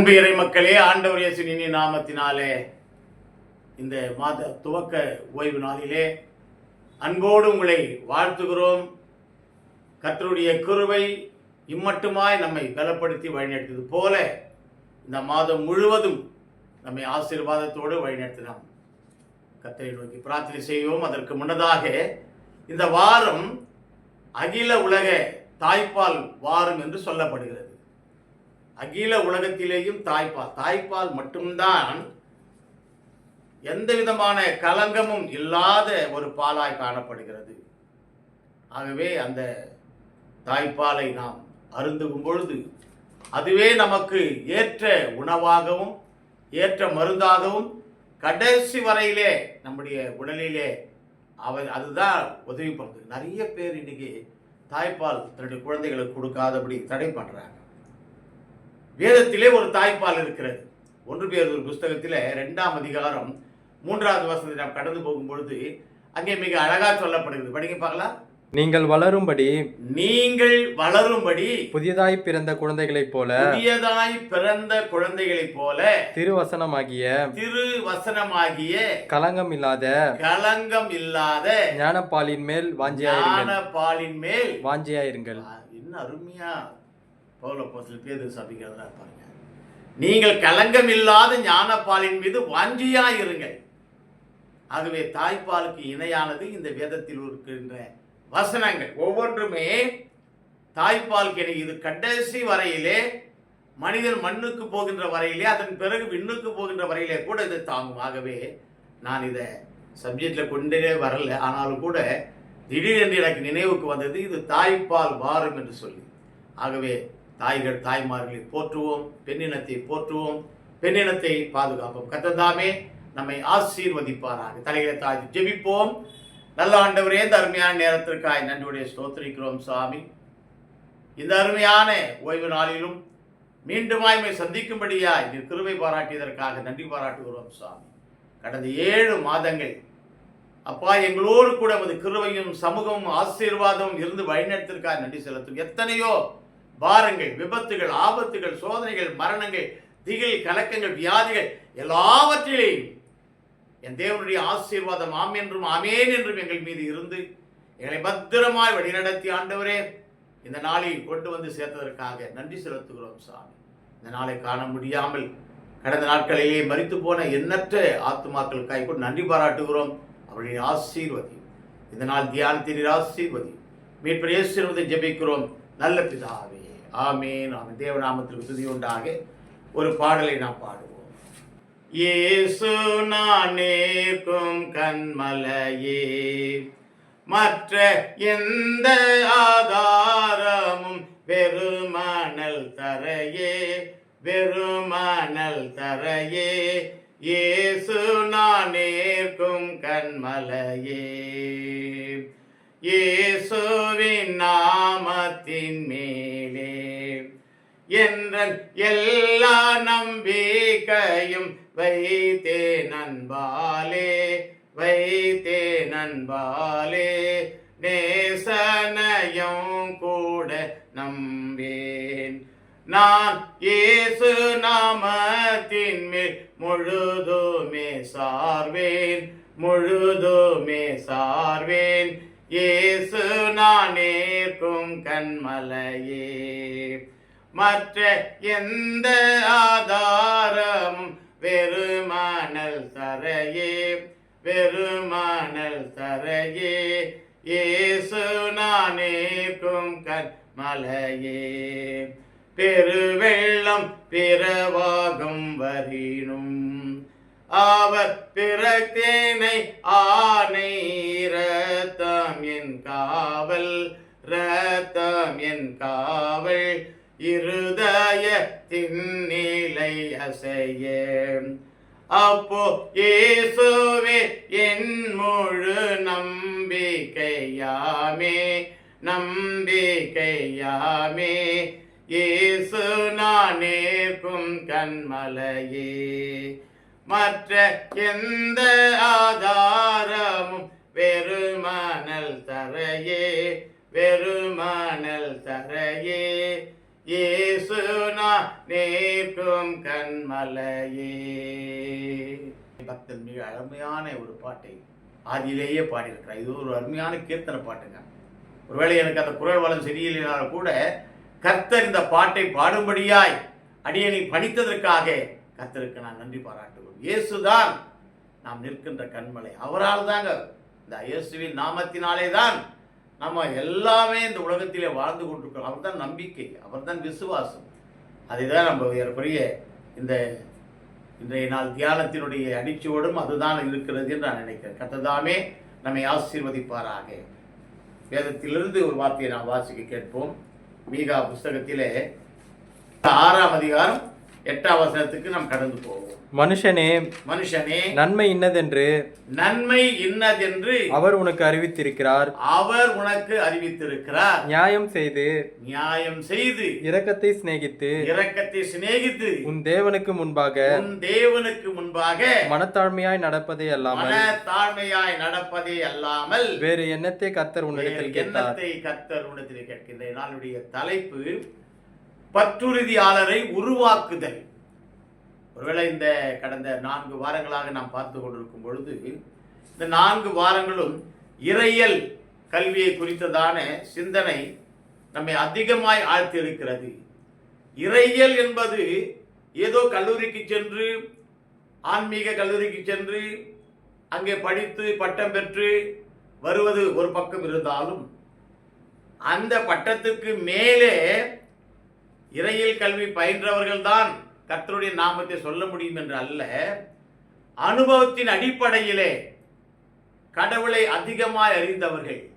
அன்பு இறை மக்களே ஆண்டவர் இயேசுவின் நாமத்தினாலே இந்த மாத துவக்க ஓய்வு நாளிலே அன்போடு உங்களை வாழ்த்துகிறோம். கத்தருடைய குருவை இம்மட்டுமாய் நம்மை பலப்படுத்தி வழிநடத்தது போல இந்த மாதம் முழுவதும் நம்மை ஆசீர்வாதத்தோடு வழிநடத்தினோம். கத்தரை நோக்கி பிரார்த்தனை செய்வோம். அதற்கு முன்னதாக இந்த வாரம் அகில உலக தாய்ப்பால் வாரம் என்று சொல்லப்படுகிறது. அகில உலகத்திலேயும் தாய்ப்பால். தாய்ப்பால் மட்டும்தான் எந்த விதமான கலங்கமும் இல்லாத ஒரு பாலாய் காணப்படுகிறது. ஆகவே அந்த தாய்ப்பாலை நாம் அருந்துகும் பொழுது அதுவே நமக்கு ஏற்ற உணவாகவும் ஏற்ற மருந்தாகவும் கடைசி வரையிலே நம்முடைய உடலிலே அவ அதுதான் உதவி பண்ணுது நிறைய பேர் இன்னைக்கு தாய்ப்பால் தன்னுடைய குழந்தைகளுக்கு கொடுக்காதபடி தடை பண்ணுறாங்க வேதத்திலே ஒரு தாய்ப்பால் இருக்கிறது. ஒன்று பேர் ஒரு புஸ்தகத்திலே ரெண்டாம் அதிகாரம் மூன்றாவது வசனத்தை நாம் கடந்து போகும் பொழுது அங்கே மிக அழகா சொல்லப்படுகிறது. படிங்க பார்க்கலாம். நீங்கள் வளரும்படி நீங்கள் வளரும்படி புதியதாய் பிறந்த குழந்தைகளைப் போல புதியதாய் பிறந்த குழந்தைகளைப் போல திருவசனமாகிய திரு வசனமாகிய கலங்கம் இல்லாத களங்கம் இல்லாத ஞானப்பாலின் மேல் வாஞ்சியாயிருங்கள். ஞான பாலின் மேல். வாஞ்சியாயிருங்கள். என்ன அருமையா. பவுல போஸ்டல் பேது சபிக்கிறதா பாருங்க நீங்கள் களங்கம் இல்லாத ஞானப்பாலின் மீது வஞ்சியாக இருங்கள். ஆகவே தாய்ப்பாலுக்கு இணையானது இந்த வேதத்தில் இருக்கின்ற வசனங்கள். ஒவ்வொன்றுமே தாய்ப்பாலுக்கு இணை. இது கடைசி வரையிலே மனிதன் மண்ணுக்கு போகின்ற வரையிலே அதன் பிறகு விண்ணுக்கு போகின்ற வரையிலே கூட இது தாங்கும். ஆகவே நான் இதை சப்ஜெக்டில் கொண்டே வரல. ஆனாலும் கூட திடீரென்று எனக்கு நினைவுக்கு வந்தது இது தாய்ப்பால் வாரம் என்று சொல்லி. ஆகவே தாய்கள் தாய்மார்களை போற்றுவோம் பெண்ணினத்தை போற்றுவோம் பெண்ணினத்தை பாதுகாப்போம். கத்ததாமே நம்மை ஆசீர்வதிப்பாராக. தலைகளை தாய் ஜெபிப்போம். நல்ல ஆண்டவரே இந்த அருமையான நேரத்திற்காய் நன்றியுடைய ஸ்தோத்திரிக்கிறோம் சாமி. இந்த அருமையான ஓய்வு நாளிலும் மீண்டுமாய்மை சந்திக்கும்படியாய் நீர் கிருவை பாராட்டியதற்காக நன்றி பாராட்டுகிறோம் சாமி. கடந்த ஏழு மாதங்கள் அப்பா எங்களோடு கூட உமது கிருவையும் சமூகமும் ஆசீர்வாதமும் இருந்து வழிநடத்திற்காக நன்றி செலுத்தும் எத்தனையோ பாரங்கள் விபத்துகள் ஆபத்துகள் சோதனைகள் மரணங்கள் திகில் கலக்கங்கள் வியாதிகள் எல்லாவற்றிலேயும் என் தேவனுடைய ஆசீர்வாதம் ஆம் என்றும் ஆமேன் என்றும் எங்கள் மீது இருந்து எங்களை பத்திரமாய் வழிநடத்தி ஆண்டவரே இந்த நாளை கொண்டு வந்து சேர்த்ததற்காக நன்றி செலுத்துகிறோம் சாமி. இந்த நாளை காண முடியாமல் கடந்த நாட்களிலேயே மறித்து போன எண்ணற்ற ஆத்துமாக்களுக்காக கூட நன்றி பாராட்டுகிறோம். அவர்களின் ஆசீர்வதி இந்த நாள் தியானத்தின் ஆசீர்வதி மீட்பு இயேசுவதை ஜெபிக்கிறோம். நல்ல பிதாவே ஆமேன் ஆமென். தேவநாமத்திற்கு துதி உண்டாக ஒரு பாடலை நாம் பாடுவோம். இயேசு நான் நேர்க்கும் கண்மலையே மற்ற எந்த ஆதாரமும் வெறுமணல் தரையே வெறுமணல் தரையே. இயேசு நான் நேர்க்கும் கண்மலையே இயேசுவின் நாமத்தின் மேலே. என்ற எல்லா நம்பிக்கையும் வைத்தே நண்பாலே வைத்தே நண்பாலே நேசனையும் கூட நம்பேன். நான் இயேசு நாமத்தின் மேல் முழுதுமே சார்வேன் முழுதுமே சார்வேன். இயேசு நான் ஏற்கும் கண்மலையே. மற்ற எந்த ஆதாரம் வெறுமானல் தரையே வெறுமணல் தரையே இயேசு நான் ஏற்கும் கண்மலையே. பெருவெள்ளம் பிறவாகும் வரினும் அவர் பிறத்தேனை ஆனை ரத்தம் என் காவல் ரத்தம் என் காவல். இருதய திண்ணிலை அசைய. அப்போ இயேசுவே என் முழு நம்பிக்கையாமே நம்பிக்கையாமே. இயேசு நான் நேர்க்கும் கண்மலையே. மற்ற எந்த ஆதாரமும் வெறுமணல் தரையே வெறுமணல் தரையே. ஏசுனா நேற்றும் கண்மலையே. பக்தன் மிக அருமையான ஒரு பாட்டை ஆதியிலேயே பாடியிருக்கிறார். இது ஒரு அருமையான கீர்த்தனை பாட்டுங்க. ஒருவேளை எனக்கு அந்த குரல் வளம் சரியில்லைனாலும் கூட கர்த்தர் இந்த பாட்டை பாடும்படியாய் அடியனை படித்ததற்காக கர்த்தருக்கு நான் நன்றி பாராட்டுவோம் இயேசுதான் நாம் நிற்கின்ற கண்மலை. அவரால் தாங்க இந்த இயேசுவின் நாமத்தினாலே தான் நம்ம எல்லாமே இந்த உலகத்திலே வாழ்ந்து கொண்டிருக்கிறோம். அவர்தான் நம்பிக்கை அவர்தான் விசுவாசம். அதை தான் நம்ம ஏற்புரிய இந்த இன்றைய நாள் தியானத்தினுடைய அடிச்சுவோடும் அதுதான் இருக்கிறது என்று நான் நினைக்கிறேன். கத்ததாமே நம்மை ஆசீர்வதிப்பாராக. வேதத்திலிருந்து ஒரு வார்த்தையை நாம் வாசிக்க கேட்போம். மீகா புஸ்தகத்திலே ஆறாம் அதிகாரம் எட்டாம் வசனத்துக்கு நாம் கடந்து போவோம். மனுஷனே மனுஷனே நன்மை இன்னதென்று நன்மை இன்னதென்று அவர் உனக்கு அறிவித்திருக்கிறார். அவர் உனக்கு அறிவித்திருக்கிறார். நியாயம் செய்து நியாயம் செய்து இரக்கத்தை சிநேகித்து இரக்கத்தை சிநேகித்து உன் தேவனுக்கு முன்பாக உன் தேவனுக்கு முன்பாக மனத்தாழ்மையாய் நடப்பதே அல்லாமல் மன தாழ்மையாய் நடப்பதே அல்லாமல் வேறு எண்ணத்தை கத்தர் உன்னிடத்தில் கேட்டார். எண்ணத்தை கர்த்தர் உணத்திலே கேட்கின்ற நாளுடைய தலைப்பு பற்றுறுதியாளரை உருவாக்குதல். ஒருவேளை இந்த கடந்த நான்கு வாரங்களாக நாம் பார்த்து கொண்டிருக்கும் பொழுது இந்த நான்கு வாரங்களும் இறையல் கல்வியை குறித்ததான சிந்தனை நம்மை அதிகமாய் ஆழ்த்தியிருக்கிறது. இறையியல் என்பது ஏதோ கல்லூரிக்கு சென்று ஆன்மீக கல்லூரிக்கு சென்று அங்கே படித்து பட்டம் பெற்று வருவது ஒரு பக்கம் இருந்தாலும் அந்த பட்டத்துக்கு மேலே இறையில் கல்வி பயின்றவர்கள்தான் கர்த்தருடைய நாமத்தை சொல்ல முடியும் என்று அல்ல. அனுபவத்தின் அடிப்படையிலே கடவுளை அதிகமாய் அறிந்தவர்கள்.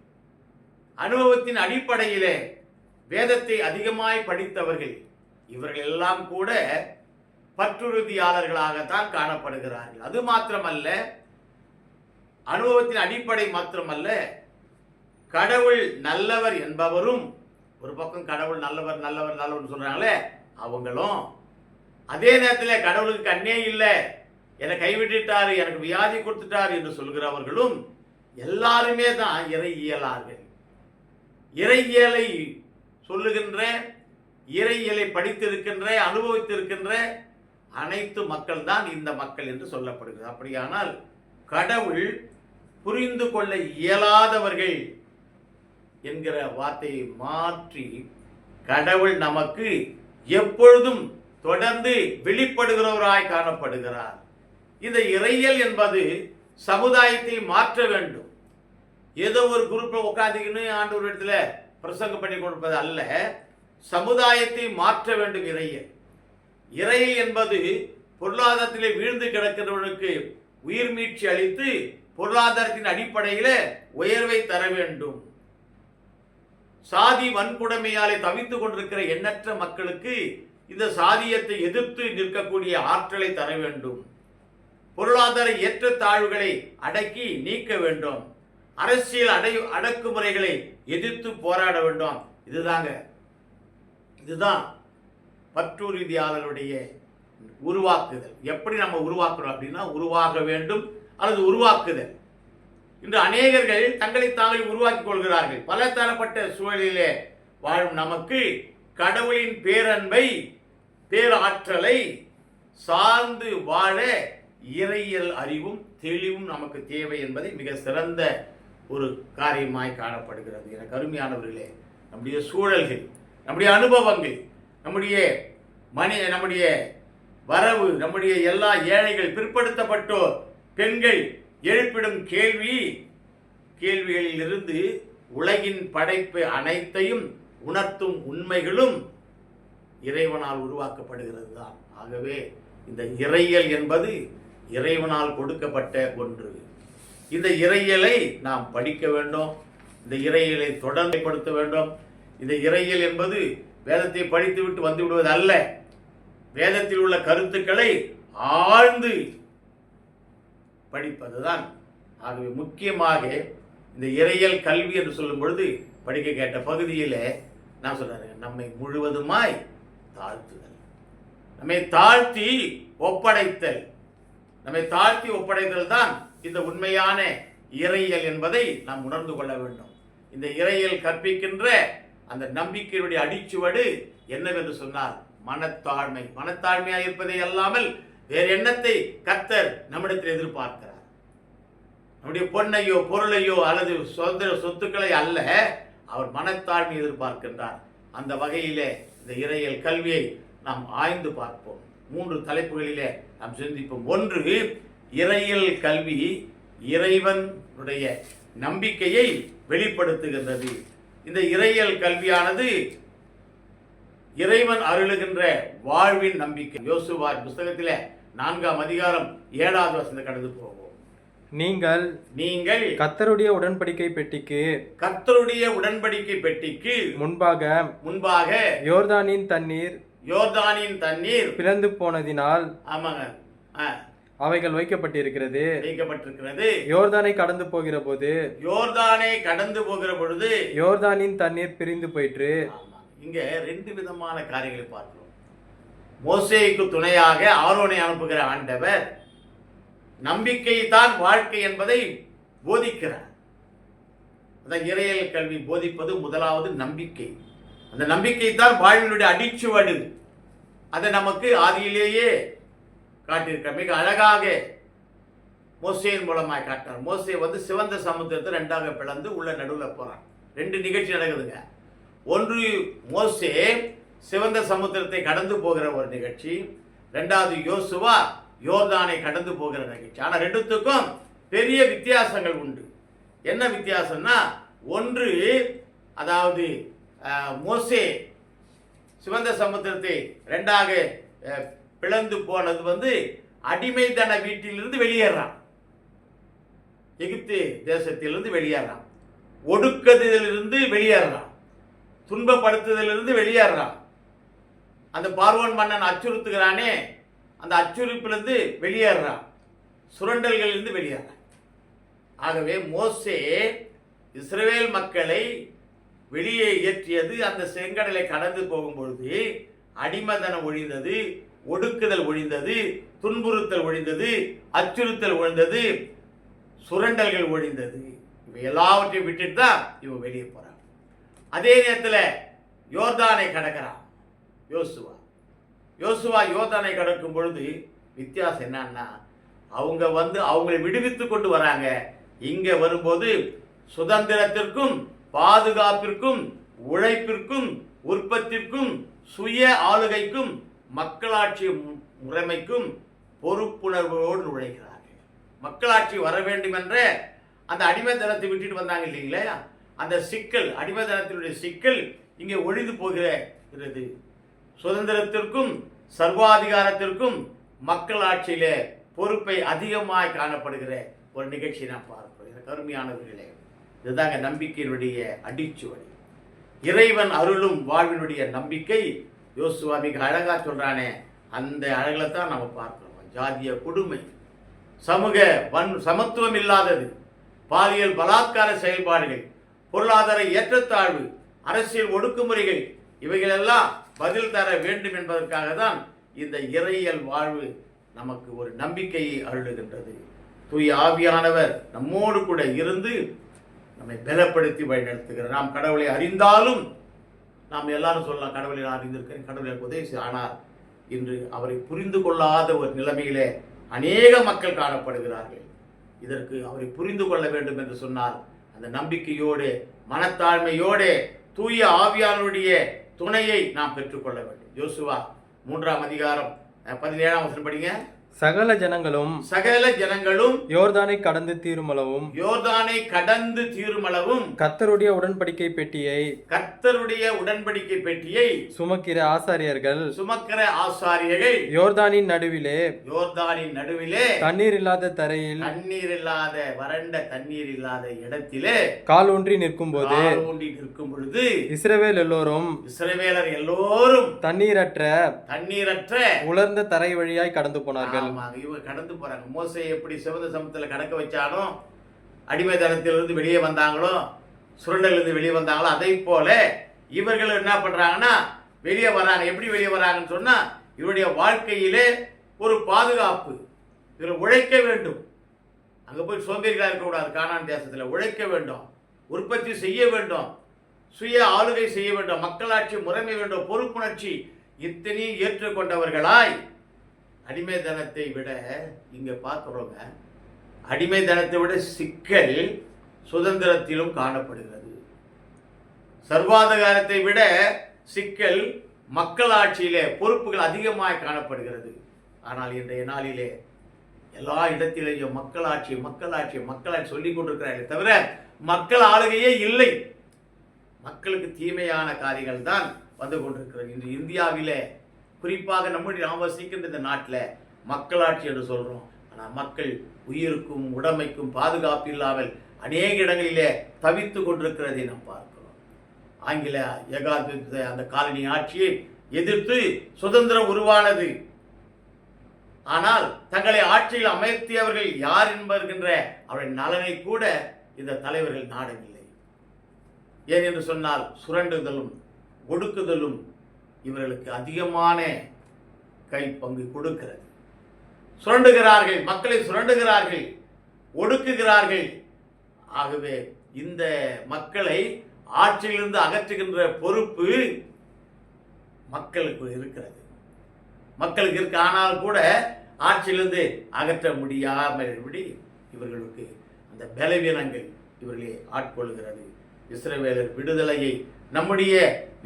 அனுபவத்தின் அடிப்படையிலே வேதத்தை அதிகமாய் படித்தவர்கள். இவர்கள் எல்லாம் கூட பற்றுறுதியாளர்களாகத்தான் காணப்படுகிறார்கள். அது மாத்திரமல்ல அனுபவத்தின் அடிப்படை மாத்திரமல்ல கடவுள் நல்லவர் என்பவரும் ஒரு பக்கம் கடவுள் நல்லவர் நல்லவர் நல்லவர்னு சொல்கிறாங்களே அவங்களும் அதே நேரத்தில் கடவுளுக்கு கண்ணே இல்லை. என்னை கைவிட்டுட்டார் எனக்கு வியாதி கொடுத்துட்டார் என்று சொல்கிறவர்களும் எல்லாருமே தான் இறையியலார்கள். இறையியலை சொல்லுகின்ற இறையியலை படித்திருக்கின்ற அனுபவித்திருக்கின்ற அனைத்து மக்கள் தான் இந்த மக்கள் என்று சொல்லப்படுகிறது. அப்படியானால் கடவுள் புரிந்து கொள்ள இயலாதவர்கள் என்கிற வார்த்தையை மாற்றி கடவுள் நமக்கு எப்பொழுதும் தொடர்ந்து வெளிப்படுகிறவராய் காணப்படுகிறார். இந்த இறையல் என்பது சமுதாயத்தை மாற்ற வேண்டும். ஏதோ ஒரு குரூப்பில் உட்காந்துக்கின்னு ஆண்டவர் இடத்துல பிரசங்கம் பண்ணி கொடுப்பது அல்ல. சமுதாயத்தை மாற்ற வேண்டும் இறையல். இறையல் என்பது பொருளாதாரத்திலே வீழ்ந்து கிடக்கிறவனுக்கு உயிர் மீட்சி அளித்து பொருளாதாரத்தின் அடிப்படையில் உயர்வை தர வேண்டும். சாதி வன்கொடுமையாலே தவித்துக் கொண்டிருக்கிற எண்ணற்ற மக்களுக்கு இந்த சாதியத்தை எதிர்த்து நிற்கக்கூடிய ஆற்றலை தர வேண்டும். பொருளாதார ஏற்றத்தாழ்வுகளை அடக்கி நீக்க வேண்டும். அரசியல் அடை அடக்குமுறைகளை எதிர்த்து போராட வேண்டும். இதுதாங்க. இதுதான் பற்றுறுதியாளருடைய உருவாக்குதல். எப்படி நம்ம உருவாக்குறோம் அப்படின்னா உருவாக வேண்டும் அல்லது உருவாக்குதல். இன்று அநேகர்கள் தங்களை தாங்கள் உருவாக்கிக் கொள்கிறார்கள். பல தரப்பட்ட சூழலிலே வாழும் நமக்கு கடவுளின் பேரன்பை பேராற்றலை சார்ந்து வாழ இறையியல் அறிவும் தெளிவும் நமக்கு தேவை என்பதை மிக சிறந்த ஒரு காரியமாய் காணப்படுகிறது. என கருமையானவர்களே நம்முடைய சூழல்கள் நம்முடைய அனுபவங்கள் நம்முடைய மணி நம்முடைய வரவு நம்முடைய எல்லா ஏழைகள் பிற்படுத்தப்பட்டோர் பெண்கள் எழுப்பிடும் கேள்வி கேள்விகளிலிருந்து உலகின் படைப்பு அனைத்தையும் உணர்த்தும் உண்மைகளும் இறைவனால் உருவாக்கப்படுகிறது தான் ஆகவே இந்த இறையல் என்பது இறைவனால் கொடுக்கப்பட்ட ஒன்று. இந்த இறையலை நாம் படிக்க வேண்டும். இந்த இறையலை தொடர்ந்துபடுத்த வேண்டும். இந்த இறையல் என்பது வேதத்தை படித்துவிட்டு வந்து விடுவது அல்ல வேதத்தில் உள்ள கருத்துக்களை ஆழ்ந்து படிப்பதுதான். ஆகவே முக்கியமாக இந்த இறையல் கல்வி என்று சொல்லும் பொழுது படிக்க கேட்ட பகுதியில் நான் சொல்றேன் நம்மை முழுவதுமாய் தாழ்த்துதல். நம்மை தாழ்த்தி ஒப்படைத்தல். நம்மை தாழ்த்தி ஒப்படைத்தல் தான் இந்த உண்மையான இறையல் என்பதை நாம் உணர்ந்து கொள்ள வேண்டும். இந்த இறையல் கற்பிக்கின்ற அந்த நம்பிக்கையினுடைய அடிச்சுவடு என்னவென்று சொன்னால் மனத்தாழ்மை. மனத்தாழ்மையாக இருப்பதை அல்லாமல் வேறு எண்ணத்தை கத்தர் நம்மிடத்தில் எதிர்பார்க்கிறார். நம்முடைய பொன்னையோ பொருளையோ அல்லது சுதந்திர சொத்துக்களை அல்ல அவர் மனத்தாழ்மை எதிர்பார்க்கின்றார். அந்த வகையிலே இந்த இறையல் கல்வியை நாம் ஆய்ந்து பார்ப்போம். மூன்று தலைப்புகளிலே நாம் சிந்திப்போம். ஒன்று இறையல் கல்வி இறைவனுடைய நம்பிக்கையை வெளிப்படுத்துகின்றது. இந்த இறையல் கல்வியானது இறைவன் அருளுகின்ற வாழ்வின் நம்பிக்கை. யோசுவார் புஸ்தகத்திலே நான்காம் அதிகாரம் ஏழாவது வசந்த கடந்து போவோம். நீங்கள் நீங்கள் கத்தருடைய உடன்படிக்கை பெட்டிக்கு கர்த்தருடைய உடன்படிக்கை பெட்டிக்கு முன்பாக முன்பாக யோர்தானின் தண்ணீர் யோர்தானின் தண்ணீர் பிளந்து போனதினால் ஆமாங்க. அவைகள் வைக்கப்பட்டிருக்கிறது. வைக்கப்பட்டிருக்கிறது. யோர்தானை கடந்து போகிற போது யோர்தானை கடந்து போகிற பொழுது யோர்தானின் தண்ணீர் பிரிந்து போயிற்று. இங்கே ரெண்டு விதமான காரியங்களை பார்க்கிறோம். மோசேக்கு துணையாக ஆரோனை அனுப்புகிற ஆண்டவர் நம்பிக்கை தான் வாழ்க்கை என்பதை போதிக்கிறார். அதான் இறையல் கல்வி போதிப்பது முதலாவது நம்பிக்கை. அந்த நம்பிக்கை தான் வாழ்வினுடைய அடிச்சுவடு. அதை நமக்கு ஆதியிலேயே காட்டியிருக்க மிக அழகாக மோசையின் மூலமாக காட்டினார் மோசை வந்து சிவந்த சமுத்திரத்தை ரெண்டாக பிளந்து உள்ள நடுவில் போகிறான் ரெண்டு நிகழ்ச்சி நடக்குதுங்க. ஒன்று மோசே சிவந்த சமுத்திரத்தை கடந்து போகிற ஒரு நிகழ்ச்சி ரெண்டாவது யோசுவா யோர்தானை கடந்து போகிற நிகழ்ச்சி. ஆனால் ரெண்டுத்துக்கும் பெரிய வித்தியாசங்கள் உண்டு. என்ன வித்தியாசம்னா ஒன்று அதாவது மோசே சிவந்த சமுத்திரத்தை ரெண்டாக பிளந்து போனது வந்து அடிமைத்தன வீட்டிலிருந்து வெளியேறான். எகிப்து தேசத்திலிருந்து வெளியேறான். ஒடுக்குதலிலிருந்து வெளியேறான். துன்பப்படுத்துதலிருந்து வெளியேறான் அந்த பார்வன் மன்னன் அச்சுறுத்துகிறானே அந்த அச்சுறுப்பிலிருந்து வெளியேறான் சுரண்டல்களிலிருந்து வெளியேறான் ஆகவே மோசே இஸ்ரேல் மக்களை வெளியே இயற்றியது அந்த செங்கடலை கடந்து போகும்பொழுது அடிமதனம் ஒழிந்தது ஒடுக்குதல் ஒழிந்தது துன்புறுத்தல் ஒழிந்தது அச்சுறுத்தல் ஒழிந்தது சுரண்டல்கள் ஒழிந்தது. இவை எல்லாவற்றையும் விட்டுட்டு தான் இவன் வெளியே போகிறான் அதே நேரத்தில் யோர்தானை கடக்கிறான். யோசுவா. யோசுவா யோர்தானை கடக்கும் பொழுது வித்தியாசம் என்னன்னா அவங்க வந்து அவங்களை விடுவித்து கொண்டு வராங்க. இங்கே வரும்போது சுதந்திரத்திற்கும் பாதுகாப்பிற்கும் உழைப்பிற்கும் உற்பத்திற்கும் சுய ஆளுகைக்கும் மக்களாட்சி முறைமைக்கும் பொறுப்புணர்வோடு நுழைகிறார்கள். மக்களாட்சி வர வேண்டும் என்ற அந்த அடிமைத்தனத்தை விட்டுட்டு வந்தாங்க இல்லைங்களா? அந்த சிக்கல் அடிமைதனத்தினுடைய சிக்கல் இங்கே ஒழிந்து போகிறது. சுதந்திரத்திற்கும் சர்வாதிகாரத்திற்கும் மக்கள் ஆட்சியில் பொறுப்பை அதிகமாய் காணப்படுகிற ஒரு நிகழ்ச்சியை நான் பார்க்கிறோம் எனக்கு அருமையானவர்களே இதுதாங்க நம்பிக்கையினுடைய அடிச்சுவடி. இறைவன் அருளும் வாழ்வினுடைய நம்பிக்கை. யோசுவா மிக அழகாக சொல்கிறானே அந்த அழகில் தான் நம்ம பார்க்கிறோம். ஜாதிய கொடுமை சமூக வன் சமத்துவம் இல்லாதது பாலியல் பலாத்கார செயல்பாடுகள் பொருளாதார ஏற்றத்தாழ்வு அரசியல் ஒடுக்குமுறைகள் இவைகளெல்லாம் பதில் தர வேண்டும் என்பதற்காக தான் இந்த இறையியல் வாழ்வு நமக்கு ஒரு நம்பிக்கையை அருளுகின்றது. தூய ஆவியானவர் நம்மோடு கூட இருந்து நம்மை பலப்படுத்தி வழிநடத்துகிறார். நாம் கடவுளை அறிந்தாலும் நாம் எல்லாரும் சொல்லலாம் கடவுளை நான் அறிந்திருக்கிறேன் கடவுளை உதவி செய். ஆனால் இன்று அவரை புரிந்து கொள்ளாத ஒரு நிலைமையிலே அநேக மக்கள் காணப்படுகிறார்கள். இதற்கு அவரை புரிந்து கொள்ள வேண்டும் என்று சொன்னால் அந்த நம்பிக்கையோடு மனத்தாழ்மையோடு தூய ஆவியானுடைய துணையை நாம் பெற்றுக்கொள்ள வேண்டும். யோசுவா மூன்றாம் அதிகாரம் பதினேழாம் வசனம் படிங்க. சகல ஜனங்களும் சகல ஜனங்களும் யோர்தானை கடந்து தீருமளவும் யோர்தானை கடந்து தீருமளவும் கத்தருடைய உடன்படிக்கை பெட்டியை கர்த்தருடைய உடன்படிக்கை பெட்டியை சுமக்கிற ஆசாரியர்கள் சுமக்கிற ஆசாரியர்கள் யோர்தானின் நடுவிலே யோர்தானின் நடுவிலே தண்ணீர் இல்லாத தரையில் தண்ணீர் இல்லாத வறண்ட தண்ணீர் இல்லாத இடத்திலே கால் ஊன்றி நிற்கும்போது கால் ஊண்டி நிற்கும் பொழுது இஸ்ரவேல் எல்லோரும் இஸ்ரவேலர் எல்லோரும் தண்ணீரற்ற தண்ணீரற்ற உலர்ந்த தரை வழியாய் கடந்து போனார்கள். ஆமாங்க இவங்க கடந்து போகிறாங்க மோசை எப்படி சிவந்த சமத்தில் கடக்க வச்சானோ அடிமைத்தனத்திலிருந்து வெளியே வந்தாங்களோ சுரண்டலிருந்து வெளியே வந்தாங்களோ அதை போல இவர்கள் என்ன பண்ணுறாங்கன்னா வெளியே வராங்க. எப்படி வெளியே வராங்கன்னு சொன்னால் இவருடைய வாழ்க்கையிலே ஒரு பாதுகாப்பு. இதில் உழைக்க வேண்டும். அங்கே போய் சோம்பேறிகளாக இருக்கக்கூடாது. காணான் தேசத்தில் உழைக்க வேண்டும். உற்பத்தி செய்ய வேண்டும். சுய ஆளுகை செய்ய வேண்டும். மக்களாட்சி முறைமை வேண்டும். பொறுப்புணர்ச்சி இத்தனையும் ஏற்றுக்கொண்டவர்களாய் அடிமைத்தனத்தை விட இங்க அடிமை அடிமைத்தனத்தை விட சிக்கல் சுதந்திரத்திலும் காணப்படுகிறது. சர்வாதிகாரத்தை விட சிக்கல் மக்களாட்சியிலே பொறுப்புகள் அதிகமாக காணப்படுகிறது. ஆனால் இன்றைய நாளிலே எல்லா இடத்திலேயும் மக்களாட்சி மக்களாட்சி மக்களாட்சி சொல்லிக் கொண்டிருக்கிறார்களே தவிர மக்கள் ஆளுகையே இல்லை. மக்களுக்கு தீமையான காரியங்கள் தான் வந்து கொண்டிருக்கிறது. இன்று இந்தியாவிலே குறிப்பாக நம்முடைய நாம் வசிக்கின்ற இந்த நாட்டில் மக்களாட்சி என்று சொல்கிறோம் ஆனால் மக்கள் உயிருக்கும் உடமைக்கும் பாதுகாப்பு இல்லாமல் அநேக இடங்களிலே தவித்து கொண்டிருக்கிறதை நாம் பார்க்கிறோம். ஆங்கில ஏகாதிபத்திய அந்த காலனி ஆட்சியை எதிர்த்து சுதந்திரம் உருவானது. ஆனால் தங்களை ஆட்சியில் அமர்த்தியவர்கள் யார் என்பர்கின்ற அவரின் நலனை கூட இந்த தலைவர்கள் நாடவில்லை. ஏன் என்று சொன்னால் சுரண்டுதலும் ஒடுக்குதலும் இவர்களுக்கு அதிகமான கை பங்கு கொடுக்கிறது. சுரண்டுகிறார்கள் மக்களை சுரண்டுகிறார்கள் ஒடுக்குகிறார்கள். ஆகவே இந்த மக்களை ஆட்சியிலிருந்து அகற்றுகின்ற பொறுப்பு மக்களுக்கு இருக்கிறது. மக்களுக்கு இருக்கு ஆனால் கூட ஆட்சியிலிருந்து அகற்ற முடியாமல்படி இவர்களுக்கு அந்த பலவீனங்கள் இவர்களை ஆட்கொள்கிறது இஸ்ரவேலர் விடுதலையை நம்முடைய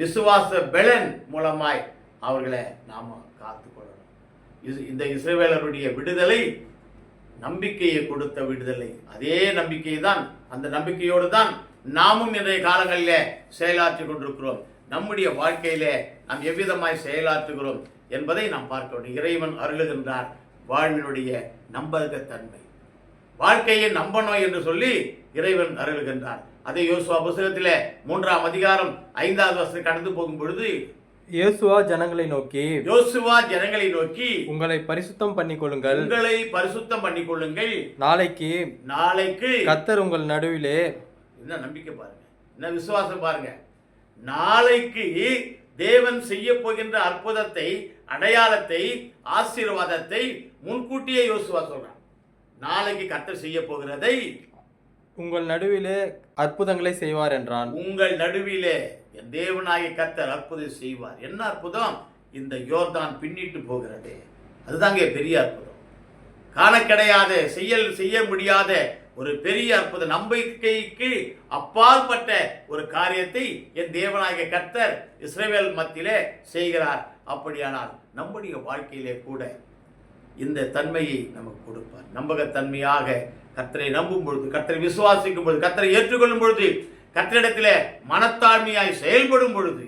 விசுவாச பெலன் மூலமாய் அவர்களை நாம காத்துக்கொள்ளணும் இது இந்த இஸ்ரேவேலருடைய விடுதலை நம்பிக்கையை கொடுத்த விடுதலை. அதே நம்பிக்கை தான் அந்த நம்பிக்கையோடு தான் நாமும் இன்றைய காலங்களில் செயலாற்றி கொண்டிருக்கிறோம். நம்முடைய வாழ்க்கையிலே நாம் எவ்விதமாய் செயலாற்றுகிறோம் என்பதை நாம் பார்க்க வேண்டும். இறைவன் அருளுகின்றார் வாழ்வினுடைய நம்பகத்தன்மை. வாழ்க்கையை நம்பணும் என்று சொல்லி இறைவன் அருளுகின்றார். அதை யோசுவா புஸ்தகத்திலே மூன்றாம் அதிகாரம் ஐந்தாவது வருஷம் கடந்து போகும் பொழுது இயேசுவா ஜனங்களை நோக்கி யோசுவா ஜனங்களை நோக்கி உங்களை பரிசுத்தம் பண்ணிக் கொள்ளுங்கள் உங்களை பரிசுத்தம் பண்ணிக் கொள்ளுங்கள் நாளைக்கு நாளைக்கு கத்தர் உங்கள் நடுவிலே என்ன நம்பிக்கை பாருங்க. என்ன விசுவாசம் பாருங்க. நாளைக்கு தேவன் செய்ய போகின்ற அற்புதத்தை அடையாளத்தை ஆசீர்வாதத்தை முன்கூட்டியே யோசுவா சொல்றான். நாளைக்கு கர்த்தர் செய்ய போகிறதை உங்கள் நடுவிலே அற்புதங்களை செய்வார் என்றான். உங்கள் நடுவிலே என் தேவனாகிய கத்தர் அற்புதம் செய்வார். என்ன அற்புதம்? இந்த யோர்தான் பின்னிட்டு போகிறது. அதுதாங்க பெரிய அற்புதம். காண கிடையாத செய்ய செய்ய முடியாத ஒரு பெரிய அற்புத நம்பிக்கைக்கு அப்பாற்பட்ட ஒரு காரியத்தை என் தேவனாகிய கர்த்தர் இஸ்ரேவேல் மத்தியிலே செய்கிறார். அப்படியானால் நம்முடைய வாழ்க்கையிலே கூட இந்த தன்மையை நமக்கு கொடுப்பார். நம்பகத்தன்மையாக கத்தரை நம்பும் பொழுது கத்தரை விசுவாசிக்கும் பொழுது கர்த்தரை ஏற்றுக்கொள்ளும் பொழுது கத்தரிடத்தில் மனத்தாழ்மையாய் செயல்படும் பொழுது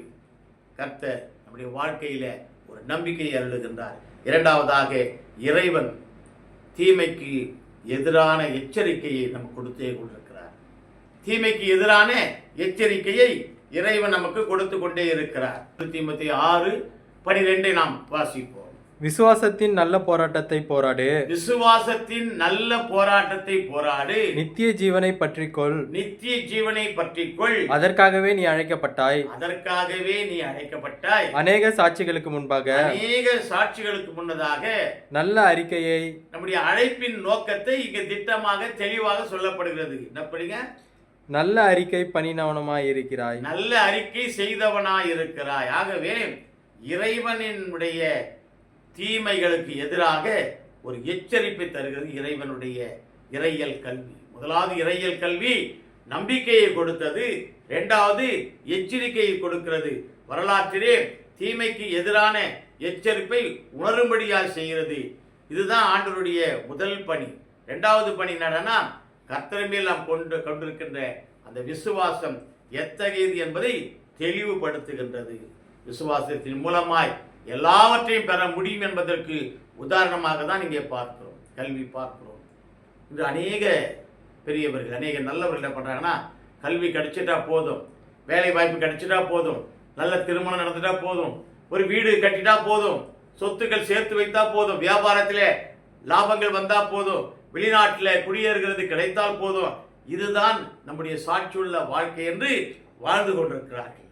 கர்த்தர் நம்முடைய வாழ்க்கையில ஒரு நம்பிக்கையை அருளுகின்றார். இரண்டாவதாக இறைவன் தீமைக்கு எதிரான எச்சரிக்கையை நமக்கு கொடுத்தே கொண்டிருக்கிறார். தீமைக்கு எதிரான எச்சரிக்கையை இறைவன் நமக்கு கொடுத்து கொண்டே இருக்கிறார். தீமத்தி ஆறு பனிரெண்டை நாம் வாசிப்போம். விசுவாசத்தின் நல்ல போராட்டத்தை போராடு. விசுவாசத்தின் நல்ல போராட்டத்தை போராடு. நித்திய ஜீவனை பற்றிக்கொள். நித்திய ஜீவனை பற்றிக்கொள். அதற்காகவே நீ அழைக்கப்பட்டாய். அதற்காகவே நீ அழைக்கப்பட்டாய். அநேக சாட்சிகளுக்கு முன்பாக அநேக சாட்சிகளுக்கு முன்னதாக நல்ல அறிக்கையை நம்முடைய அழைப்பின் நோக்கத்தை இங்க திட்டமாக தெளிவாக சொல்லப்படுகிறது. என்ன படிங்க? நல்ல அறிக்கை பணினவனமாய் இருக்கிறாய் நல்ல அறிக்கை செய்தவனாய் இருக்கிறாய் ஆகவே இறைவனினுடைய தீமைகளுக்கு எதிராக ஒரு எச்சரிப்பை தருகிறது இறைவனுடைய இறையல் கல்வி. முதலாவது இறையல் கல்வி நம்பிக்கையை கொடுத்தது இரண்டாவது எச்சரிக்கையை கொடுக்கிறது. வரலாற்றிலே தீமைக்கு எதிரான எச்சரிப்பை உணரும்படியாக செய்கிறது. இதுதான் ஆண்டவருடைய முதல் பணி. இரண்டாவது பணி என்னன்னா கர்த்தர் மேல் நாம் கொண்டு கொண்டிருக்கின்ற அந்த விசுவாசம் எத்தகையது என்பதை தெளிவுபடுத்துகின்றது. விசுவாசத்தின் மூலமாய் எல்லாவற்றையும் பெற முடியும் என்பதற்கு உதாரணமாக தான் இங்கே பார்க்கிறோம் கல்வி பார்க்கிறோம். இன்று அநேக பெரியவர்கள் அநேக நல்லவர்கள் என்ன பண்ணுறாங்கன்னா கல்வி கிடைச்சிட்டா போதும் வேலை வாய்ப்பு கிடைச்சிட்டா போதும் நல்ல திருமணம் நடந்துட்டா போதும் ஒரு வீடு கட்டிட்டா போதும் சொத்துக்கள் சேர்த்து வைத்தா போதும் வியாபாரத்திலே லாபங்கள் வந்தா போதும் வெளிநாட்டில் குடியேறுகிறது கிடைத்தால் போதும் இதுதான் நம்முடைய சாட்சியுள்ள வாழ்க்கை என்று வாழ்ந்து கொண்டிருக்கிறார்கள்.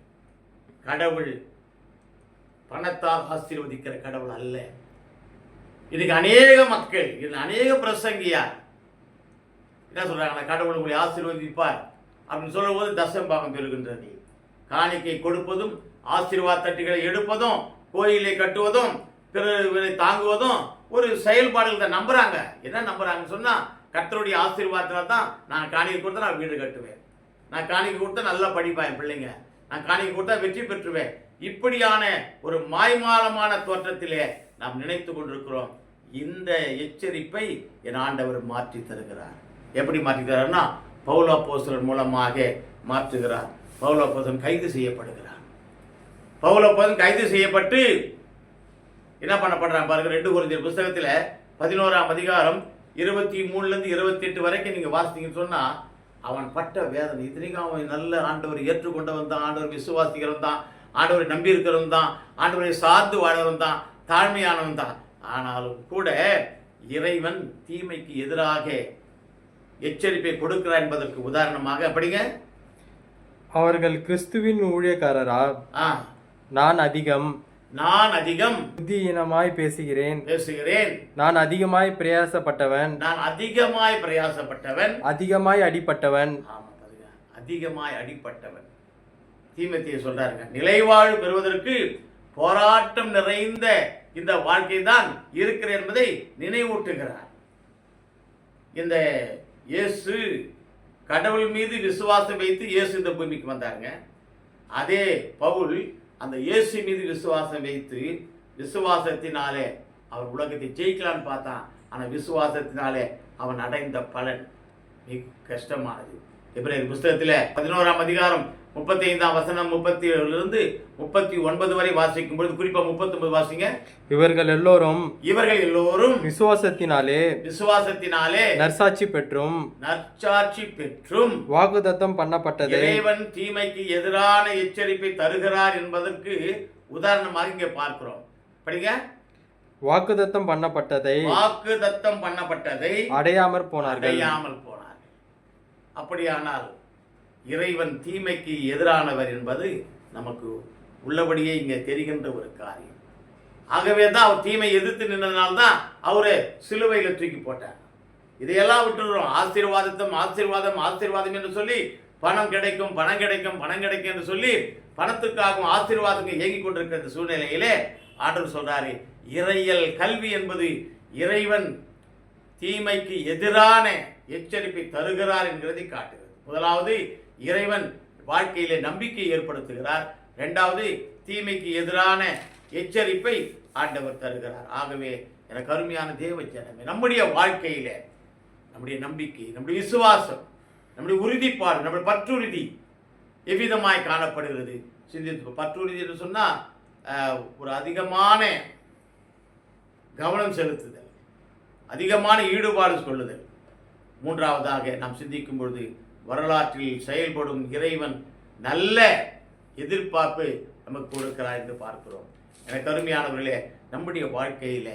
கடவுள் பணத்தால் ஆசீர்வதிக்கிற கடவுள் அல்ல. இன்னைக்கு அநேக மக்கள் இது அநேக பிரசங்கியார். என்ன சொல்றாங்கன்னா கடவுள் உங்களை ஆசீர்வதிப்பார் அப்படின்னு சொல்லும்போது தசம்பாகம் பெறுகின்றது. காணிக்கை கொடுப்பதும் ஆசீர்வாத தட்டுகளை எடுப்பதும் கோயிலை கட்டுவதும் பிறரை தாங்குவதும் ஒரு செயல்பாடுகள் தான் நம்புறாங்க. என்ன நம்புறாங்கன்னு சொன்னா கத்தருடைய ஆசீர்வாதத்தில் தான் நான் காணிக்கை கொடுத்தா நான் வீடு கட்டுவேன். நான் காணிக்கை கொடுத்தா நல்லா படிப்பேன் என் பிள்ளைங்க. நான் காணிக்கை கொடுத்தா வெற்றி பெற்றுவேன். இப்படியான ஒரு மாய்மாலமான தோற்றத்திலே நாம் நினைத்து கொண்டிருக்கிறோம். இந்த எச்சரிப்பை என் ஆண்டவர் மாற்றி தருகிறார். எப்படி மாற்றி தருகிறார்னா பவுல அப்போஸ்தலர் மூலமாக மாற்றுகிறார். பவுல போசன் கைது செய்யப்படுகிறார். பவுல கைது செய்யப்பட்டு என்ன பண்ணப்படுறான் பாருங்க ரெண்டு குறைஞ்ச புஸ்தகத்தில் பதினோராம் அதிகாரம் இருபத்தி மூணுலேருந்து இருபத்தி எட்டு வரைக்கும் நீங்கள் வாசித்தீங்கன்னு சொன்னால் அவன் பட்ட வேதனை. இத்தனைக்கும் அவன் நல்ல ஆண்டவர் ஏற்றுக்கொண்டவன் தான் ஆண்டவர் விசுவாசிக்கிறவன் தான். ஆண்டவரை நம்பி இருக்கிறவன் தான் ஆண்டவரை சார்ந்து வாழ்றவன் தான் தாழ்மையானவன் தான். ஆனாலும் கூட இறைவன் தீமைக்கு எதிராக எச்சரிப்பை கொடுக்கிறார் என்பதற்கு உதாரணமாக அப்படிங்க. அவர்கள் கிறிஸ்துவின் ஊழியக்காரரா ஆ. நான் அதிகம் நான் அதிகம் புத்தியீனமாய் பேசுகிறேன். பேசுகிறேன். நான் அதிகமாய் பிரயாசப்பட்டவன். நான் அதிகமாய் பிரயாசப்பட்டவன். அதிகமாய் பாருங்க. அதிகமாய் அடிப்பட்டவன். தீமத்தியை சொல்றாருங்க. நிலைவாழ் பெறுவதற்கு போராட்டம் நிறைந்த இந்த வாழ்க்கை தான் இருக்கிற என்பதை நினைவூட்டுகிறார். இந்த இயேசு கடவுள் மீது விசுவாசம் வைத்து இயேசு இந்த பூமிக்கு வந்தாருங்க. அதே பவுல் அந்த இயேசு மீது விசுவாசம் வைத்து விசுவாசத்தினாலே அவர் உலகத்தை ஜெயிக்கலான்னு பார்த்தான். ஆனால் விசுவாசத்தினாலே அவன் அடைந்த பலன் மிக கஷ்டமானது. எபிரேயர் புஸ்தகத்தில் பதினோராம் அதிகாரம் முப்பத்தி ஐந்தாம் வசனம் முப்பத்தி ஏழுலேருந்து முப்பத்தி ஒன்பது வரை வாசிக்கும் பொழுது குறிப்பாக முப்பத்தொன்பது வாசிங்க. இவர்கள் எல்லோரும் இவர்கள் எல்லோரும் விசுவாசத்தினாலே விசுவாசத்தினாலே நற்சாட்சி பெற்றும் நற்சாட்சி பெற்றும். வாக்குத்தத்தம் பண்ணப்பட்டதை. இறைவன் தீமைக்கு எதிரான எச்சரிப்பை தருகிறார் என்பதற்கு உதாரணமாக இங்கே பார்க்கிறோம். படிங்க. வாக்குத்தத்தம் பண்ணப்பட்டதை வாக்கு தத்தம் பண்ணப்பட்டதை அடையாமற் போனார்கள். அடையாமல் போனார்கள். அப்படியானால் இறைவன் தீமைக்கு எதிரானவர் என்பது நமக்கு உள்ளபடியே இங்கே தெரிகின்ற ஒரு காரியம். ஆகவே தான் அவர் தீமை எதிர்த்து நின்றதுனால்தான் அவரை சிலுவையில் தூக்கி போட்டார். இதையெல்லாம் விட்டுடுறோம். ஆசீர்வாதத்தம் ஆசீர்வாதம் ஆசீர்வாதம் என்று சொல்லி பணம் கிடைக்கும் பணம் கிடைக்கும் பணம் கிடைக்கும் என்று சொல்லி பணத்துக்காகவும் ஆசீர்வாதங்கள் இயங்கிக் கொண்டிருக்கிற இந்த சூழ்நிலையிலே ஆண்டவர் சொல்றாரு இறையல் கல்வி என்பது இறைவன் தீமைக்கு எதிரான எச்சரிப்பை தருகிறார் என்கிறதை காட்டுகிறது. முதலாவது இறைவன் வாழ்க்கையிலே நம்பிக்கை ஏற்படுத்துகிறார். ரெண்டாவது தீமைக்கு எதிரான எச்சரிப்பை ஆண்டவர் தருகிறார். ஆகவே எனக்கு அருமையான தேவ ஜனமே நம்முடைய வாழ்க்கையில நம்முடைய நம்பிக்கை நம்முடைய விசுவாசம் நம்முடைய உறுதிப்பாடு நம்முடைய பற்றுறுதி எவ்விதமாய் காணப்படுகிறது? சிந்தித்து பற்றுறுதி என்று சொன்னால் ஒரு அதிகமான கவனம் செலுத்துதல் அதிகமான ஈடுபாடு சொல்லுதல். மூன்றாவதாக நாம் சிந்திக்கும் பொழுது வரலாற்றில் செயல்படும் இறைவன் நல்ல எதிர்பார்ப்பு நமக்கு கொடுக்கிறார் என்று பார்க்கிறோம். எனக்கு அருமையானவர்களே நம்முடைய வாழ்க்கையில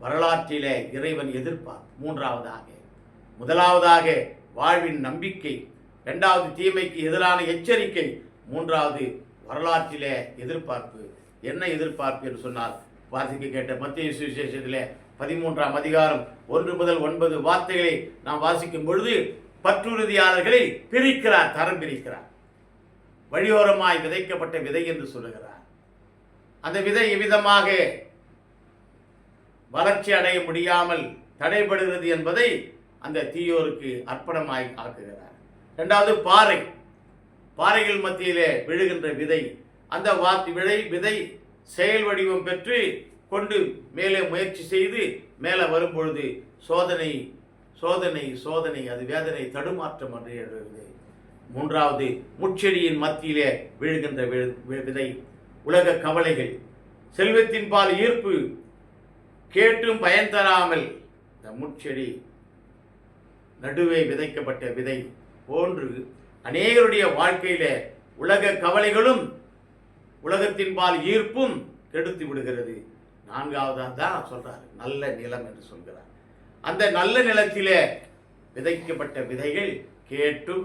வரலாற்றில இறைவன் எதிர்பார்ப்பு மூன்றாவதாக முதலாவதாக வாழ்வின் நம்பிக்கை இரண்டாவது தீமைக்கு எதிரான எச்சரிக்கை மூன்றாவது வரலாற்றிலே எதிர்பார்ப்பு. என்ன எதிர்பார்ப்பு என்று சொன்னால் வாசிக்க கேட்ட மத்திய சுவிசேஷத்திலே பதிமூன்றாம் அதிகாரம் ஒன்று முதல் ஒன்பது வார்த்தைகளை நாம் வாசிக்கும் பொழுது பற்றுறுதியாளர்களை பிரிக்கிறார் தரம் பிரிக்கிறார். வழியோரமாய் விதைக்கப்பட்ட விதை என்று சொல்லுகிறார். அந்த விதை இவ்விதமாக வளர்ச்சி அடைய முடியாமல் தடைபடுகிறது என்பதை அந்த தீயோருக்கு அர்ப்பணமாய் ஆக்குகிறார். இரண்டாவது பாறை. பாறைகள் மத்தியிலே விழுகின்ற விதை. அந்த வாத்தி விதை விதை செயல் வடிவம் பெற்று கொண்டு மேலே முயற்சி செய்து மேலே வரும்பொழுது சோதனை சோதனை சோதனை அது வேதனை தடுமாற்றம் என்று எழுதுகிறது மூன்றாவது முச்செடியின் மத்தியிலே விழுகின்ற விதை உலக கவலைகள் செல்வத்தின் பால் ஈர்ப்பு கேட்டும் பயன் தராமல் இந்த முட்செடி நடுவே விதைக்கப்பட்ட விதை போன்று அநேகருடைய வாழ்க்கையில உலக கவலைகளும் உலகத்தின் பால் ஈர்ப்பும் கெடுத்து விடுகிறது. நான்காவதாக தான் சொல்றாரு நல்ல நிலம் என்று சொல்கிறார். அந்த நல்ல நிலத்திலே விதைக்கப்பட்ட விதைகள் கேட்டும்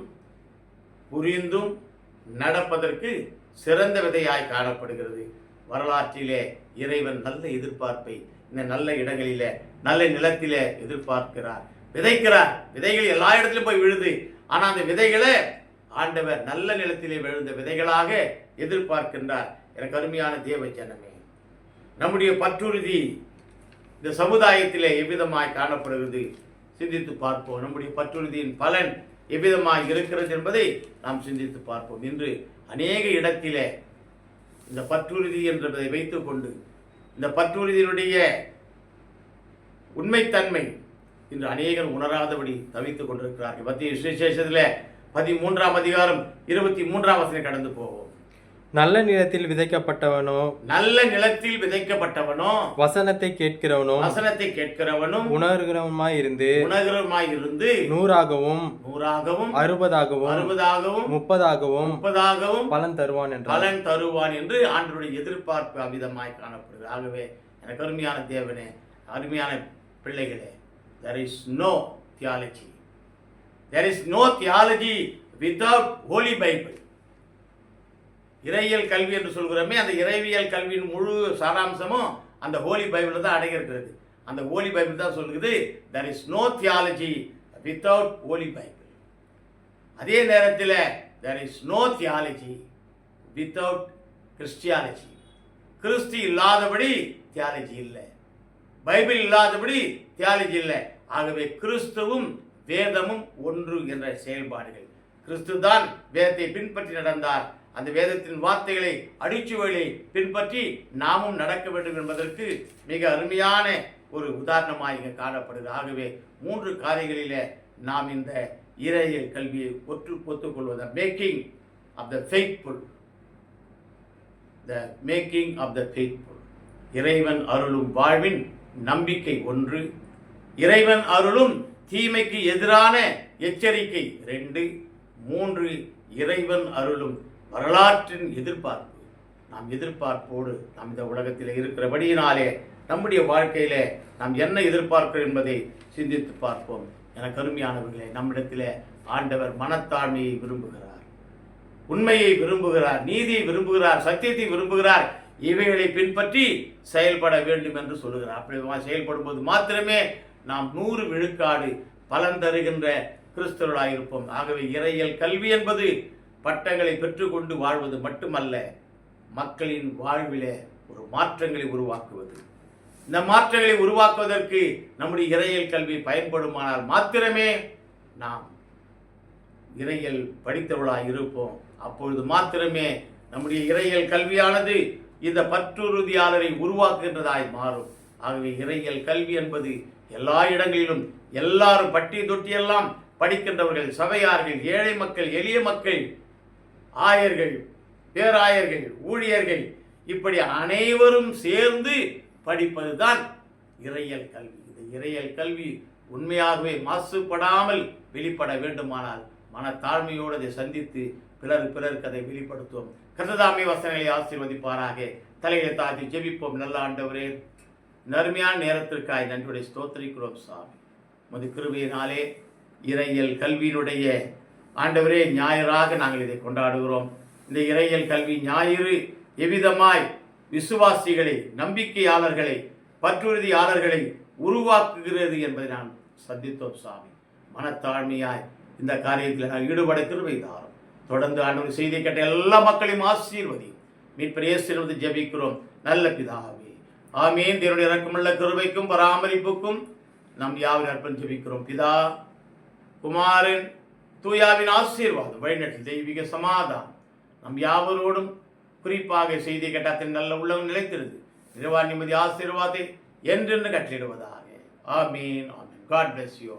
புரிந்தும் நடப்பதற்கு சிறந்த விதையாய் காணப்படுகிறது. வரலாற்றிலே இறைவன் நல்ல எதிர்பார்ப்பை இந்த நல்ல இடங்களிலே நல்ல நிலத்திலே எதிர்பார்க்கிறார். விதைக்கிறார். விதைகள் எல்லா இடத்திலும் போய் விழுது. ஆனால் அந்த விதைகளை ஆண்டவர் நல்ல நிலத்திலே விழுந்த விதைகளாக எதிர்பார்க்கின்றார். எனக்கு அருமையான தேவ ஜனமே நம்முடைய பற்றுறுதி இந்த சமுதாயத்திலே எவ்விதமாய் காணப்படுகிறது? சிந்தித்து பார்ப்போம். நம்முடைய பற்றுறுதியின் பலன் எவ்விதமாய் இருக்கிறது என்பதை நாம் சிந்தித்து பார்ப்போம். இன்று அநேக இடத்திலே இந்த பற்றுறுதி என்பதை வைத்துக்கொண்டு இந்த பற்றுறுதியினுடைய உண்மைத்தன்மை இன்று அநேகர் உணராதபடி தவித்துக் கொண்டிருக்கிறார்கள். மத்திய சுவிசேஷத்தில் பதிமூன்றாம் அதிகாரம் இருபத்தி மூன்றாம் வசனம் கடந்து போவோம். நல்ல நிலத்தில் விதைக்கப்பட்டவனோ நல்ல நிலத்தில் விதைக்கப்பட்டவனோ வசனத்தை கேட்கிறவனோ வசனத்தை கேட்கிறவனும் உணர்கிறவனுமாய் இருந்து உணர்கிறவமாய் இருந்து நூறாகவும் நூறாகவும் அறுபதாகவும் அறுபதாகவும் முப்பதாகவும் முப்பதாகவும் பலன் தருவான் என்றார். பலன் தருவான் என்று ஆண்டவருடைய எதிர்பார்ப்பு அவ்விதமாய் காணப்படுகிறது ஆகவே எனக்கு அருமையான தேவனே அருமையான பிள்ளைகளே there is no theology there is no theology without holy Bible இறையியல் கல்வி என்று சொல்கிறோமே அந்த இறைவியல் கல்வியின் முழு சாராம்சமும் அந்த ஹோலி பைபிளில் தான் அடங்கியிருக்கிறது. அந்த ஹோலி பைபிள் தான் சொல்லுது there is no theology without holy Bible அதே நேரத்தில் there is no theology without Christology கிறிஸ்து இல்லாதபடி தியாலஜி இல்லை. பைபிள் இல்லாதபடி தியாலஜி இல்லை. ஆகவே கிறிஸ்துவும் வேதமும் ஒன்று என்ற செயல்பாடுகள். கிறிஸ்து தான் வேதத்தை பின்பற்றி நடந்தார். அந்த வேதத்தின் வார்த்தைகளை அடிச்சுவலை பின்பற்றி நாமும் நடக்க வேண்டும் என்பதற்கு மிக அருமையான ஒரு உதாரணமாக இங்கே காணப்படுகிறது. ஆகவே மூன்று காரியங்களிலே நாம் இந்த இறையியல் கல்வியை ஒற்று ஒத்துக்கொள்வது making of the faithful the making of the faithful இறைவன் அருளும் வாழ்வின் நம்பிக்கை ஒன்று. இறைவன் அருளும் தீமைக்கு எதிரான எச்சரிக்கை ரெண்டு. மூன்று இறைவன் அருளும் வரலாற்றின் எதிர்பார்ப்பு நாம் எதிர்பார்ப்போடு நாம் இந்த உலகத்தில் இருக்கிறபடியினாலே நம்முடைய வாழ்க்கையிலே நாம் என்ன எதிர்பார்க்கிறோம் என்பதை சிந்தித்து பார்ப்போம். என கருமையானவர்களே நம்மிடத்திலே ஆண்டவர் மனத்தாழ்மையை விரும்புகிறார். உண்மையை விரும்புகிறார் நீதியை விரும்புகிறார் சத்தியத்தை விரும்புகிறார். இவைகளை பின்பற்றி செயல்பட வேண்டும் என்று சொல்லுகிறார். அப்படி செயல்படும் போது மாத்திரமே நாம் நூறு விழுக்காடு பலன் தருகின்ற கிறிஸ்தவர்களாக இருப்போம் ஆகவே இறையியல் கல்வி என்பது பட்டங்களை பெற்றுக்கொண்டு வாழ்வது மட்டுமல்ல மக்களின் வாழ்விலே ஒரு மாற்றங்களை உருவாக்குவது. இந்த மாற்றங்களை உருவாக்குவதற்கு நம்முடைய இறையல் கல்வி பயன்படுமானால் மாத்திரமே நாம் இறையல் படித்தவர்களாக இருப்போம். அப்பொழுது மாத்திரமே நம்முடைய இறையல் கல்வியானது இந்த பற்றுறுதியாளரை உருவாக்குகின்றதாய் மாறும். ஆகவே இறையல் கல்வி என்பது எல்லா இடங்களிலும் எல்லாரும் பட்டி தொட்டியெல்லாம் படிக்கின்றவர்கள் சபையார்கள் ஏழை மக்கள் எளிய மக்கள் ஆயர்கள் பேராயர்கள் ஊழியர்கள் இப்படி அனைவரும் சேர்ந்து படிப்பதுதான் இறையல் கல்வி. இந்த இறையல் கல்வி உண்மையாகவே மாசுபடாமல் வெளிப்பட வேண்டுமானால் மனத்தாழ்மையோடு அதை சந்தித்து பிறர் பிறருக்கு அதை வெளிப்படுத்துவோம். கர்த்ததாமை வசனங்களை ஆசீர்வதிப்பாராக. தலையை தாழ்த்தி ஜெபிப்போம். நல்ல ஆண்டவரே நறுமையான நேரத்திற்காய் நன்றியுடைய ஸ்தோத்திரிக்கிறோம் சாமி. மது கிருபையினாலே இறையல் கல்வியினுடைய ஆண்டவரே ஞாயிறாக நாங்கள் இதை கொண்டாடுகிறோம். இந்த இறையல் கல்வி ஞாயிறு எவ்விதமாய் விசுவாசிகளை நம்பிக்கையாளர்களை பற்றுறுதியாளர்களை உருவாக்குகிறது என்பதை நான் சந்தித்தோம் சாமி. மனத்தாழ்மையாய் இந்த காரியத்தில் நான் ஈடுபட கிருபை தாரும். தொடர்ந்து ஆண்டவர் செய்தி கேட்ட எல்லா மக்களையும் ஆசீர்வதி. மீட்பிரேசிலிருந்து ஜெபிக்கிறோம். நல்ல பிதாவே. ஆமீன். தேவனுடைய இறக்கமுள்ள கிருபைக்கும் பராமரிப்புக்கும் நம் யாவின் அர்ப்பணம் ஜெபிக்கிறோம். பிதா குமாரன் தூயாவின் ஆசீர்வாதம் வழிநடத்தில் தெய்வீக சமாதானம். நம் யாவரோடும் குறிப்பாக செய்தி கட்டத்தின் நல்ல உள்ளம் நிலைத்திருது. இரவா நிம்மதி ஆசீர்வாதத்தை என்றென்று கற்றிடுவதாக. ஆமீன் ஆமீன். God bless you